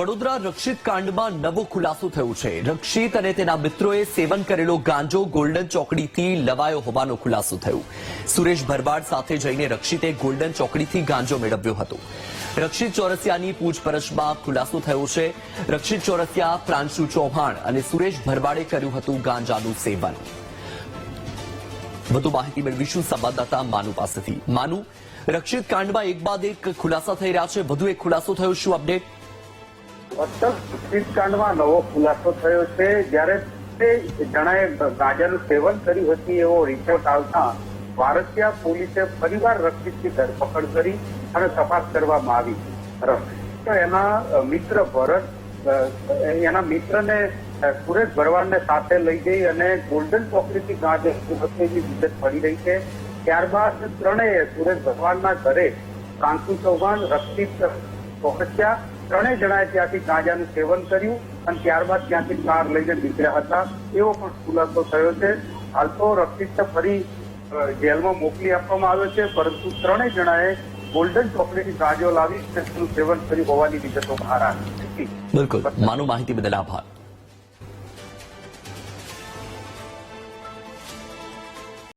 વડોદરા રક્ષિત કાંડમાં નવો ખુલાસો થયો છે. રક્ષિત અને તેના મિત્રોએ સેવન કરેલો ગાંજો ગોલ્ડન ચોકડીથી લવાયો હોવાનો ખુલાસો થયો. સુરેશ ભરવાડ સાથે જઈને રક્ષિતે ગોલ્ડન ચોકડીથી ગાંજો મેળવ્યો હતો. રક્ષિત ચોરસિયાની પૂછપરછમાં ખુલાસો થયો છે. રક્ષિત ચોરસિયા પ્રાંશુ ચૌહાણ અને સુરેશ ભરવાડે કર્યું હતું ગાંજાનું સેવન. વધુ માહિતી મેળવીશું સંવાદદાતા માનુ પાસેથી. માનુ, રક્ષિત કાંડમાં એક બાદ એક ખુલાસા થઈ રહ્યા છે. વધુ એક ખુલાસો થયો. શું અપડેટ? અસલ કાંડમાં નવો ખુલાસો થયો છે. જ્યારે તે જણાએ ગાંજાનું સેવન કર્યું હતી એવો રિપોર્ટ આવતા ભારતીય પોલીસે ફરીવાર રક્ષિતની ધરપકડ કરી અને તપાસ કરવામાં આવી. રક્ષિત એના મિત્ર ભરત એના મિત્રને સુરેશ ભરવાડને સાથે લઈ ગઈ અને ગોલ્ડન ચોકડીથી ગાંજો વિગત પડી રહી છે. ત્યારબાદ ત્રણેય સુરેશ ભરવાડના ઘરે કાંકુ ચૌહાણ રક્ષિત પહોંચ્યા. ત્રણેય જણાએ ત્યાંથી ગાંજાનું સેવન કર્યું અને ત્યારબાદ ત્યાંથી કાર લઈને નીકળ્યા હતા. એવો પણ ખુલાસો થયો છે. હાલ તો રક્ષિત ફરી જેલમાં મોકલી આપવામાં આવ્યો છે, પરંતુ ત્રણેય જણાએ ગોલ્ડન ચોકલેટથી ગાંજો લાવી સેવન કર્યું હોવાની વિગતો બહાર આવી બિલકુલ. માનુ માહિતી બદલ આભાર.